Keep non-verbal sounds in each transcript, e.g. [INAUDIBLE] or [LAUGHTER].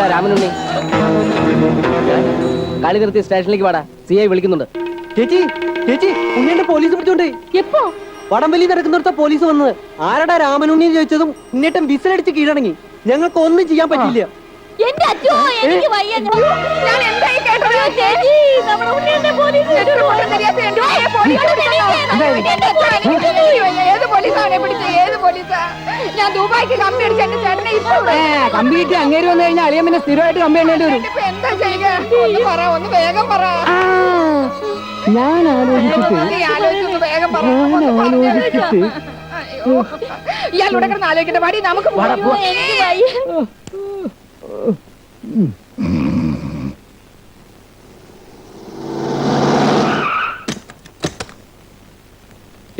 ആരാടാ രാമനുണ്ണി. കളി നിർത്തി സ്റ്റേഷനിലേക്ക് വാടാ. സി ഐ വിളിക്കുന്നുണ്ട്. ചേച്ചി ചേച്ചി ഉണ്ണിയുടെ പോലീസ് പിടിച്ചോണ്ട്. എപ്പോ? വടംവലി നടക്കുന്നിടത്ത പോലീസ് വന്നത്. ആരടാ രാമനുണ്ണി ചോദിച്ചതും ഉണ്ണിയേട്ടൻ വിസിലടിച്ച് കീഴടങ്ങി. ഞങ്ങൾക്ക് ഒന്നും ചെയ്യാൻ പറ്റില്ല എന്റെ അച്ഛോ എനിക്ക് വയ്യ. ഞാൻ എന്തായി കേട്ടത്? ചേച്ചി നമ്മുടെ ഉണ്ണിയുടെ പോലീസ് ഏത് പോലീസാണ് പിടിച്ചത് ഏത് പോലീസാ? ഞാൻ ദുബായിക്ക് കമ്പി അടിച്ച് എന്റെ ചേട്ടനെ ഇപ്പൊ അങ്ങേര് വന്നു കഴിഞ്ഞാൽ അളിയൻ പിന്നെ സ്ഥിരമായിട്ട് കമ്പി എണ്ണേണ്ടി വരും. ഇപ്പൊ എന്താ ചെയ്യുക? ഒന്ന് പറ ഒന്ന് വേഗം പറ. ഞാൻ ആലോചിച്ചിട്ട് നീ ആലോചിച്ചൊന്ന് വേഗം പറ. ഞാൻ ഒന്ന് പറഞ്ഞേ. ആലോചിച്ചിട്ട് അയ്യോ. ഇയാൾ ഇവിടെ കിടന്ന് ആലോചിക്കട്ടെ പാടി നമുക്ക് പോവാം. എനിക്ക് വയ്യ.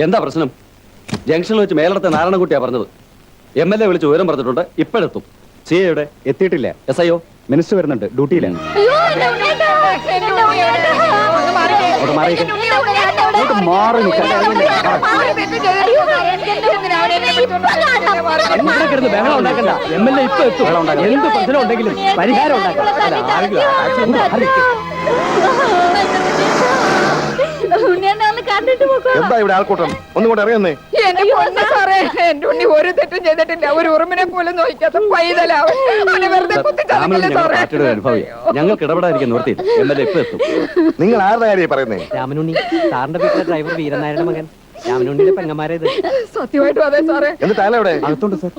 എന്താ പ്രശ്നം? ജംഗ്ഷനിൽ വെച്ച് മേലടത്തെ നാരായണൻകുട്ടിയാ പറഞ്ഞത്. എം എൽ എ വിളിച്ച് ഉയരം പറഞ്ഞിട്ടുണ്ട് ഇപ്പോഴെത്തും. സി എയുടെ എത്തിയിട്ടില്ല. എസ് ഐ ഒ മിനിസ്റ്റർ വരുന്നുണ്ട് ഡ്യൂട്ടിയിലാണ്. അങ്ങോട്ട് മാറി നിൽക്കാൻ കിടന്ന് ബഹളം ഉണ്ടാക്കണ്ട. എം എൽ എ ഇപ്പൊ എത്തും. എന്ത് പ്രശ്നം ഉണ്ടെങ്കിലും പരിഹാരം ഉണ്ടാക്കാം. എന്താ ഇവിടെ ആൾക്കൂട്ടം ഒന്നും കൂടെ അറിയുന്നേ എന്റെ പൊന്ന് സാറേ എന്റെ ഉണ്ണി ഒരു തെറ്റും ചെയ്തിട്ടില്ല ഒരു ഉറുമിനെ പോലും നോക്കാത്ത പൈതലാവൻ അവനെ വെറുതെ ഞങ്ങൾ സാറേ ഞങ്ങൾക്ക് ഇടപെടാതിരിക്കാൻ നിർത്തി എം ഇപ്പൊ എത്തും നിങ്ങൾ ആരുടെ കാര്യം പറയുന്നേ രാമനുണ്ണി സാറിന്റെ വീട്ടിലെ ഡ്രൈവർ വീരനായരുടെ മകൻ രാമനുണ്ണിയുടെ പെങ്ങന്മാരേത് സത്യമായിട്ടും അതെ സാറേ എന്നിട്ട് അയാൾ എവിടെ അകത്തോണ്ട് സാർ.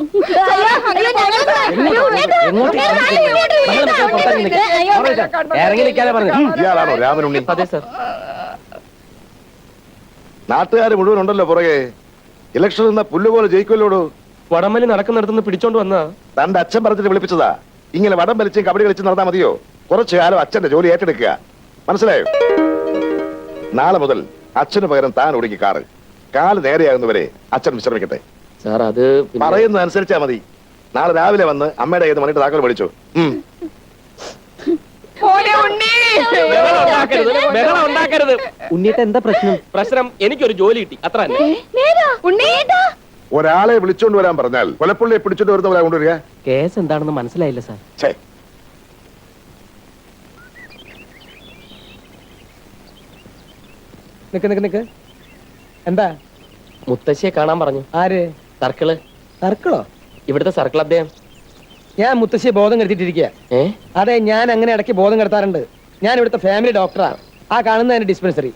ഇറങ്ങി നിൽക്കാതെ പറഞ്ഞു ഇയാളാണോ രാമനുണ്ണി അതെ സർ നാട്ടുകാർ മുഴുവൻ ഉണ്ടല്ലോ പുറകെ. ഇലക്ഷൻ നിന്ന പുല്ലുപോലെ ജയിക്കുമല്ലോടു? വടംവലി നടക്കുന്നിടത്തുനിന്ന് പിടിച്ചോണ്ട് വന്ന തന്റെ അച്ഛൻ പറഞ്ഞിട്ട് വിളിപ്പിച്ചതാ. ഇങ്ങനെ വടം വലിച്ചും കബഡി കളിച്ചും നടന്നാ മതിയോ? കുറച്ചു കാലം അച്ഛന്റെ ജോലി ഏറ്റെടുക്കുക. മനസ്സിലായോ? നാളെ മുതൽ അച്ഛന് പകരം താൻ ഓടിക്ക് കാറ്. കാൽ നേരെയാകുന്നവരെ അച്ഛൻ വിശ്രമിക്കട്ടെ. സാർ അത് പറയുന്നത് അനുസരിച്ചാ മതി. നാളെ രാവിലെ വന്ന് അമ്മയുടെ കയ്യിൽ മണിട്ട് താക്കോൽ വിളിച്ചു ഉം. മോനെ ഉണ്ണി ബഹളം ഉണ്ടാക്കരുത് ഉണ്ണിയേട്ട എന്താ പ്രശ്നം? പ്രശ്നം എനിക്കൊരു ജോലി കിട്ടി അത്ര തന്നെ. ഒരാളെ വിളിച്ചോണ്ട് വരാൻ പറഞ്ഞാൽ കൊലപ്പുള്ളിയെ പിടിച്ചോണ്ട് വരുന്നവരാ കൊണ്ടുവരിക. കേസ് എന്താണെന്ന് മനസ്സിലായില്ല സാർ. ഛേ. നിക്ക് നിക്ക് നിക്ക്. എന്താ? മുത്തശ്ശിയെ കാണാൻ പറഞ്ഞു. ആര്? സർക്കിൾ. സർക്കിളോ? ഇവിടുത്തെ സർക്കിൾ അദ്ദേഹം. ഞാൻ മുത്തശ്ശിയെ ബോധം കെടുത്തിട്ടിരിക്കുക അതെ ഞാൻ അങ്ങനെ ഇടയ്ക്ക് ബോധം കെടുത്താറുണ്ട്. ഞാൻ ഇവിടുത്തെ ഫാമിലി ഡോക്ടറാണ് ആ. കാണുന്ന എന്റെ ഡിസ്പെൻസറി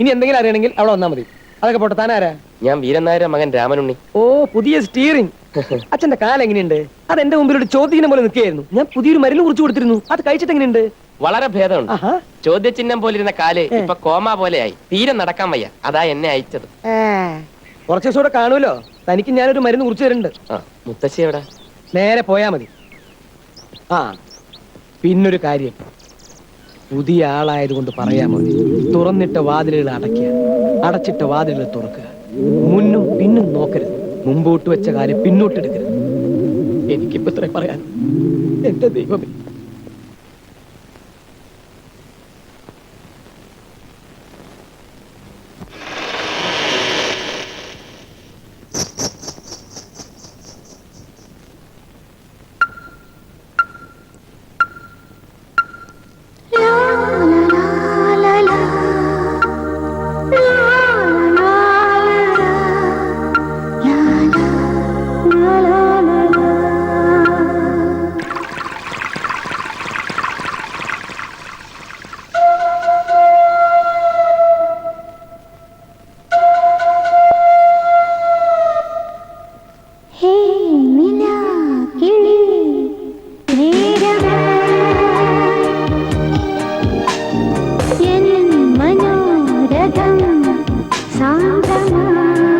ഇനി എന്തെങ്കിലും അറിയണമെങ്കിൽ അവിടെ വന്നാൽ മതി. അതൊക്കെ പോട്ടെ താനാരാ ഞാൻ വീരൻ നായരുടെ മകൻ രാമനുണ്ണി. ഓ പുതിയ സ്റ്റിയറിംഗ് [LAUGHS] അച്ഛന്റെ കാലം എങ്ങനെയുണ്ട്? അത് എന്റെ മുമ്പിൽ ഒരു ചോദ്യം പോലെ നിൽക്കുകയായിരുന്നു. ഞാൻ പുതിയൊരു മരുന്ന് കുറിച്ച് കൊടുത്തിരുന്നു. അത് കഴിച്ചിട്ട് എങ്ങനെയുണ്ട്? വളരെ ഭേദമുണ്ട്. ചോദ്യചിഹ്നം പോലിരുന്ന കാൽ ഇപ്പൊ കോമ പോലെയായി. തീരെ നടക്കാൻ വയ്യ. അതാ എന്നെ അയച്ചത്. കുറച്ചു ദിവസം കൂടെ കാണുമല്ലോ. തനിക്ക് ഞാനൊരു മരുന്ന് കുറിച്ച് തരുന്നുണ്ട്. മുത്തശ്ശിയോടെ മുത്തശ്ശി എവിടെ? നേരെ പോയാ മതി. ആ പിന്നൊരു കാര്യം. പുതിയ ആളായതുകൊണ്ട് പറയാൻ മതി. തുറന്നിട്ട വാതിലുകൾ അടയ്ക്കുക. അടച്ചിട്ട വാതിലുകൾ തുറക്കുക. മുന്നും പിന്നും നോക്കരുത്. മുമ്പോട്ട് വെച്ച കാര്യം പിന്നോട്ടെടുക്കരുത്. എനിക്കിപ്പോ ഇത്രേ പറയാൻ എന്റെ ദൈവമേ. Thank you.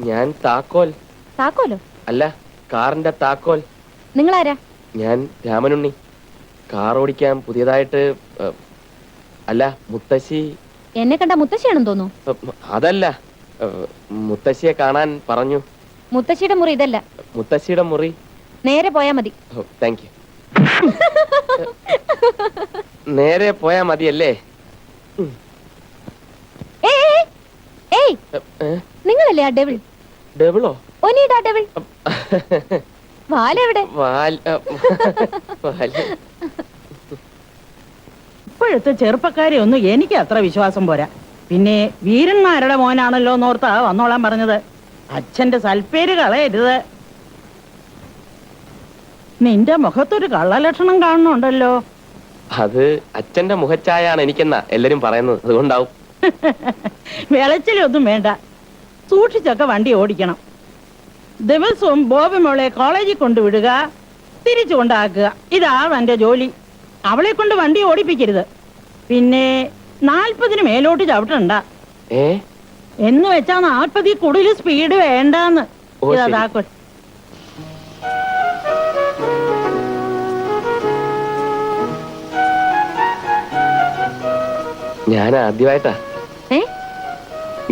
ഞാൻ താക്കോൽ. താക്കോലോ? അല്ല കാറിന്റെ താക്കോൽ. നിങ്ങൾ ആരാ ഞാൻ രാമനുണ്ണി. കാർ ഓടിക്കാൻ പുതിയതായിട്ട് അല്ല മുത്തശ്ശി. എന്നെ കണ്ട മുത്തശ്ശിയാണെന്ന് തോന്നുന്നു. അതല്ല. ഏ, മുത്തശ്ശിയെ കാണാൻ പറഞ്ഞു. മുത്തശ്ശിയുടെ മുറി ഇതല്ല. മുത്തശ്ശിയുടെ മുറി. നേരെ പോയാ മതി. താങ്ക് യു നേരെ പോയാ മതിയല്ലേ? ഏയ്, നിങ്ങളല്ലേ ആ ഡെവിൾ? ഡബിളോ ഒനീടാ ഡെവിൾ. വാലെവിടെ? വാൽ വാൽ ഇപ്പോഴത്തെ ചെറുപ്പക്കാരെ ഒന്നും എനിക്ക് അത്ര വിശ്വാസം പോരാ. പിന്നെ വീരന്മാരുടെ മോനാണല്ലോ എന്നോർത്താ വന്നോളാൻ പറഞ്ഞത്. അച്ഛന്റെ സൽപ്പേര് കളയരുത്. നിന്റെ മുഖത്തൊരു കള്ളലക്ഷണം കാണുന്നുണ്ടല്ലോ. അത് അച്ഛന്റെ മുഖച്ചായാണ് എനിക്കെന്നാ എല്ലാരും പറയുന്നത്. അതുകൊണ്ടാവും. [LAUGHS] വിളച്ചിലൊന്നും വേണ്ട. സൂക്ഷിച്ചൊക്കെ വണ്ടി ഓടിക്കണം. ദിവസവും ബോബി മോളെ കോളേജിൽ കൊണ്ടുവിടുക തിരിച്ചു കൊണ്ടാക്കുക. ഇതാണ് ജോലി. അവളെ കൊണ്ട് വണ്ടി ഓടിപ്പിക്കരുത്. പിന്നെ നാൽപ്പതിന് മേലോട്ട് ചവിട്ടണ്ട. എന്ന് വെച്ചാ നാൽപ്പതിൽ കൂടുതൽ സ്പീഡ് വേണ്ടാന്ന്. ഓ, ഇതാ ഞാൻ ആദ്യമായിട്ടാ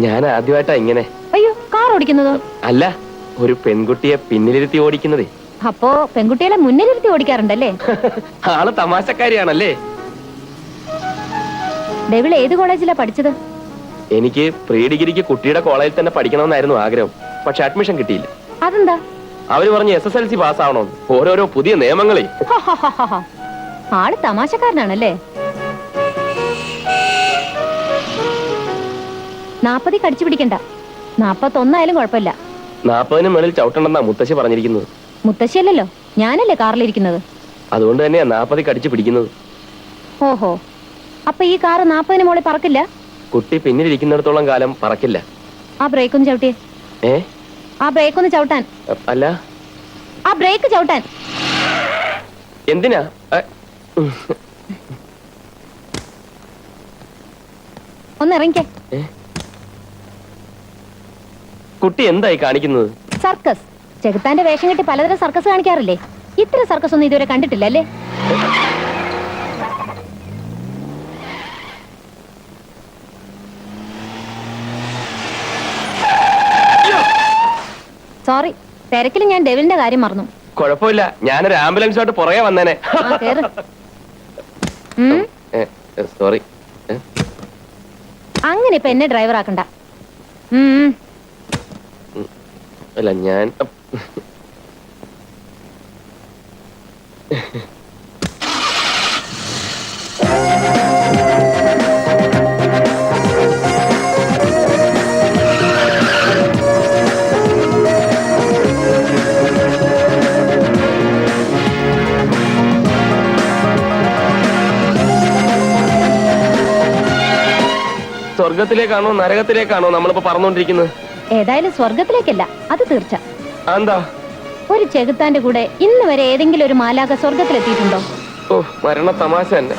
ഞാൻ ആദ്യമായിട്ടാ ഇങ്ങനെ. അയ്യോ കാർ ഓടിക്കുന്നതോ. അല്ല ഒരു പെൺകുട്ടിയെ പിന്നിലിരുത്തി ഓടിക്കുന്നതേ. അപ്പോ പെൺകുട്ടികളെ മുന്നിലിരുത്തി ഓടിക്കാറുണ്ടല്ലേ? [LAUGHS] ആൾ തമാശക്കാരിയാണല്ലേ? ഡെവിൾ ഏത് കോളേജിലാ പഠിച്ചത്? എനിക്ക് പ്രീ ഡിഗ്രിക്ക് കുട്ടിയുടെ കോളേജിൽ തന്നെ പഠിക്കണമെന്നായിരുന്നു ആഗ്രഹം. പക്ഷെ അഡ്മിഷൻ കിട്ടിയില്ല. അതെന്താ? അവർ പറഞ്ഞു എസ് എസ് എൽ സി പാസ്സാവണോ ഓരോരോ പുതിയ നിയമങ്ങളെ. ആൾ തമാശക്കാരനാണല്ലേ? നാപ്പതി കടിച്ചു പിടിക്കണ്ട. നാപ്പത്തൊന്നായാലും കുഴപ്പമില്ല. നാപ്പതിന് മേളിൽ ചവിട്ടണ്ടെന്നാ മുത്തശ്ശി പറഞ്ഞിരിക്കുന്നത്. മുത്തശ്ശി അല്ലല്ലോ ഞാനല്ലേ കാറിലിരിക്കുന്നത്? അതുകൊണ്ട് തന്നെയാ നാപ്പതി കടിച്ചു പിടിക്കുന്നത്. ഓഹോ അപ്പൊ ഈ കാറ് നാപ്പതിന് മോളിൽ പറക്കില്ല? കുട്ടി പിന്നിലിരിക്കുന്നിടത്തോളം കാലം പറക്കില്ല. ആ ബ്രേക്ക് ഒന്ന് ചവിട്ടിയേ. ഏ? ആ ബ്രേക്ക് ഒന്ന് ചവിട്ടാൻ. അല്ല. ആ ബ്രേക്ക് ചവിട്ടാൻ. എന്തിനാ? ഒന്ന് ഇറങ്ങിക്കേ കുട്ടി എന്തായി കാണിക്കുന്നത്? സർക്കസ്. ചെകുത്താന്റെ വേഷം കെട്ടി പലതരം സർക്കസ് കാണിക്കാറില്ലേ? ഇത്ര സർക്കസ് ഒന്നും ഇതുവരെ കണ്ടിട്ടില്ല അല്ലേ? സോറി തിരക്കിൽ ഞാൻ ഡെവിലിന്റെ കാര്യം മറന്നു. കുഴപ്പമില്ല. ഞാനൊരു ആംബുലൻസുമായിട്ട് പുറകെ വന്നേനെ. സോറി അങ്ങനെ ഇപ്പൊ എന്നെ ഡ്രൈവർ ആക്കണ്ട. അല്ല ഞാൻ സ്വർഗത്തിലേക്കാണോ നരകത്തിലേക്കാണോ നമ്മളിപ്പോ പറഞ്ഞുകൊണ്ടിരിക്കുന്നത് ഏതായാലും സ്വർഗത്തിലേക്കല്ല അത് തീർച്ച എന്താ ഒരു ചെകുത്താന്റെ കൂടെ ഇന്ന് വരെ ഏതെങ്കിലും ഒരു മാലാക സ്വർഗത്തിലെത്തിയിട്ടുണ്ടോ ഓ മരണ തമാശ തന്നെ